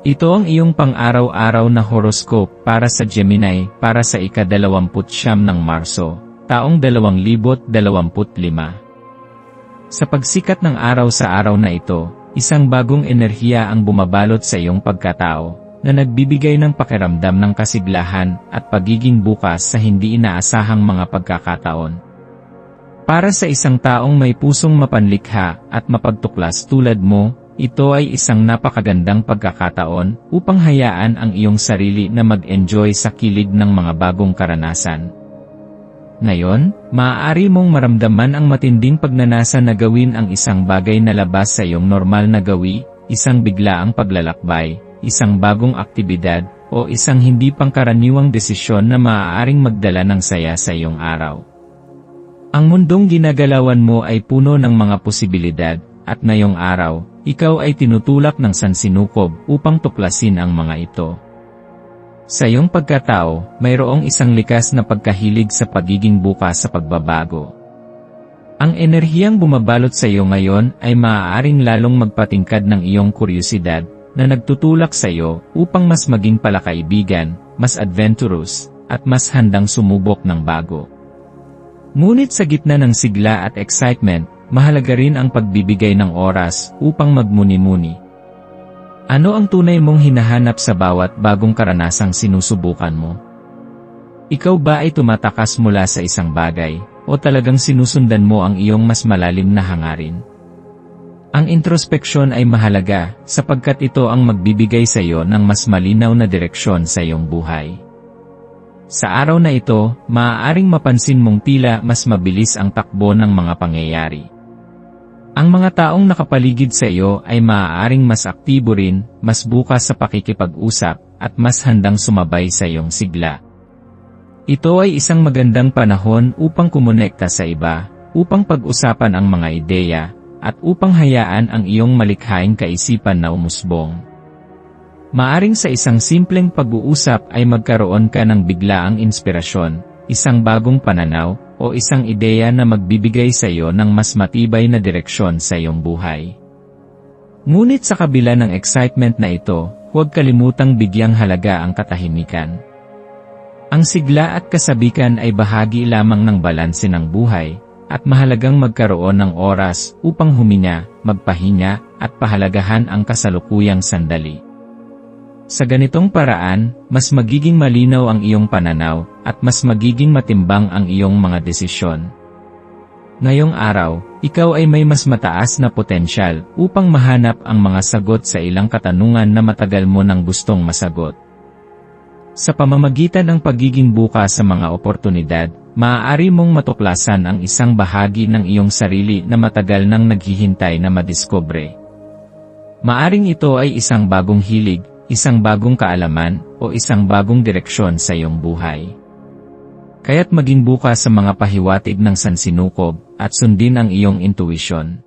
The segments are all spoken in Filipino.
Ito ang iyong pang-araw-araw na horoscope para sa Gemini para sa ika-29 ng Marso, taong 2025. Sa pagsikat ng araw sa araw na ito, isang bagong enerhiya ang bumabalot sa iyong pagkatao, na nagbibigay ng pakiramdam ng kasiglahan at pagiging bukas sa hindi inaasahang mga pagkakataon. Para sa isang taong may pusong mapanlikha at mapagtuklas tulad mo, ito ay isang napakagandang pagkakataon upang hayaan ang iyong sarili na mag-enjoy sa kilig ng mga bagong karanasan. Ngayon, maaari mong maramdaman ang matinding pagnanasa na gawin ang isang bagay na labas sa iyong normal na gawi, isang biglaang paglalakbay, isang bagong aktibidad, o isang hindi pangkaraniwang desisyon na maaaring magdala ng saya sa iyong araw. Ang mundong ginagalawan mo ay puno ng mga posibilidad, at ngayong araw, ikaw ay tinutulak ng sansinukob upang tuklasin ang mga ito. Sa iyong pagkatao, mayroong isang likas na pagkahilig sa pagiging bukas sa pagbabago. Ang enerhiyang bumabalot sa iyo ngayon ay maaaring lalong magpatingkad ng iyong kuryosidad na nagtutulak sa iyo upang mas maging palakaibigan, mas adventurous, at mas handang sumubok ng bago. Ngunit sa gitna ng sigla at excitement, mahalaga rin ang pagbibigay ng oras upang magmuni-muni. Ano ang tunay mong hinahanap sa bawat bagong karanasang sinusubukan mo? Ikaw ba ay tumatakas mula sa isang bagay, o talagang sinusundan mo ang iyong mas malalim na hangarin? Ang introspeksyon ay mahalaga, sapagkat ito ang magbibigay sa iyo ng mas malinaw na direksyon sa iyong buhay. Sa araw na ito, maaaring mapansin mong tila mas mabilis ang takbo ng mga pangyayari. Ang mga taong nakapaligid sa iyo ay maaaring mas aktibo rin, mas bukas sa pakikipag-usap, at mas handang sumabay sa iyong sigla. Ito ay isang magandang panahon upang kumonekta sa iba, upang pag-usapan ang mga ideya, at upang hayaan ang iyong malikhaing kaisipan na umusbong. Maaring sa isang simpleng pag-uusap ay magkaroon ka ng biglaang inspirasyon, isang bagong pananaw, o isang ideya na magbibigay sa iyo ng mas matibay na direksyon sa iyong buhay. Ngunit sa kabila ng excitement na ito, huwag kalimutang bigyang halaga ang katahimikan. Ang sigla at kasabikan ay bahagi lamang ng balanse ng buhay, at mahalagang magkaroon ng oras upang huminga, magpahinga, at pahalagahan ang kasalukuyang sandali. Sa ganitong paraan, mas magiging malinaw ang iyong pananaw, at mas magiging matimbang ang iyong mga desisyon. Ngayong araw, ikaw ay may mas mataas na potensyal upang mahanap ang mga sagot sa ilang katanungan na matagal mo nang gustong masagot. Sa pamamagitan ng pagiging buka sa mga oportunidad, maaari mong matuklasan ang isang bahagi ng iyong sarili na matagal nang naghihintay na madiskubre. Maaring ito ay isang bagong hilig, isang bagong kaalaman, o isang bagong direksyon sa iyong buhay. Kaya't maging bukas sa mga pahiwatig ng sansinukob, at sundin ang iyong intuition.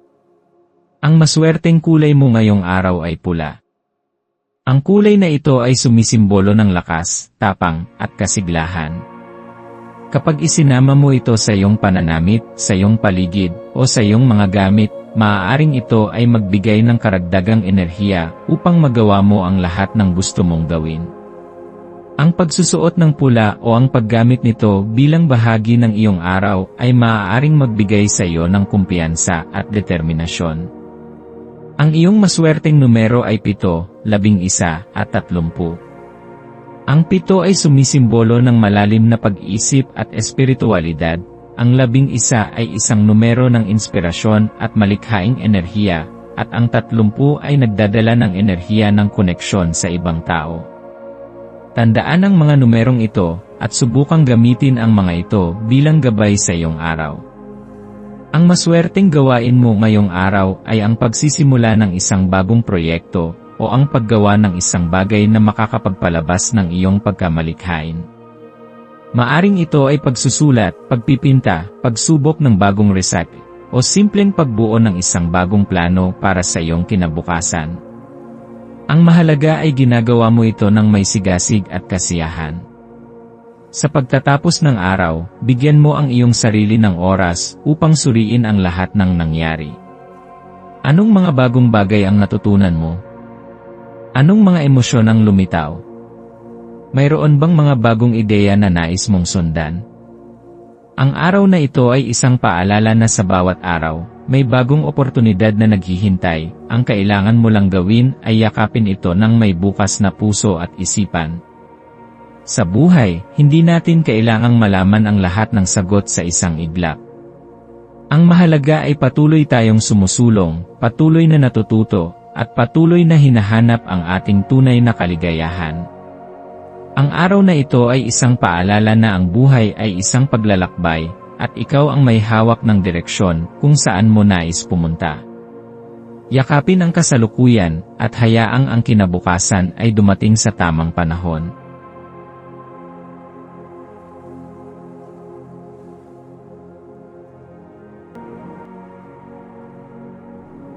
Ang maswerteng kulay mo ngayong araw ay pula. Ang kulay na ito ay sumisimbolo ng lakas, tapang, at kasiglahan. Kapag isinama mo ito sa iyong pananamit, sa iyong paligid, o sa iyong mga gamit, maaaring ito ay magbigay ng karagdagang enerhiya upang magawa mo ang lahat ng gusto mong gawin. Ang pagsusuot ng pula o ang paggamit nito bilang bahagi ng iyong araw ay maaaring magbigay sa iyo ng kumpiyansa at determinasyon. Ang iyong maswerteng numero ay 7, 11 at 30. Ang pito ay sumisimbolo ng malalim na pag-iisip at espiritualidad, ang labing isa ay isang numero ng inspirasyon at malikhaing enerhiya, at ang tatlumpu ay nagdadala ng enerhiya ng koneksyon sa ibang tao. Tandaan ang mga numerong ito, at subukang gamitin ang mga ito bilang gabay sa iyong araw. Ang maswerteng gawain mo ngayong araw ay ang pagsisimula ng isang bagong proyekto o ang paggawa ng isang bagay na makakapagpalabas ng iyong pagkamalikhain. Maaring ito ay pagsusulat, pagpipinta, pagsubok ng bagong recipe, o simpleng pagbuo ng isang bagong plano para sa iyong kinabukasan. Ang mahalaga ay ginagawa mo ito ng may sigasig at kasiyahan. Sa pagtatapos ng araw, bigyan mo ang iyong sarili ng oras upang suriin ang lahat ng nangyari. Anong mga bagong bagay ang natutunan mo? Anong mga emosyon ang lumitaw? Mayroon bang mga bagong ideya na nais mong sundan? Ang araw na ito ay isang paalala na sa bawat araw, may bagong oportunidad na naghihintay, ang kailangan mo lang gawin ay yakapin ito ng may bukas na puso at isipan. Sa buhay, hindi natin kailangang malaman ang lahat ng sagot sa isang iglap. Ang mahalaga ay patuloy tayong sumusulong, patuloy na natututo, at patuloy na hinahanap ang ating tunay na kaligayahan. Ang araw na ito ay isang paalala na ang buhay ay isang paglalakbay, at ikaw ang may hawak ng direksyon kung saan mo nais pumunta. Yakapin ang kasalukuyan, at hayaang ang kinabukasan ay dumating sa tamang panahon.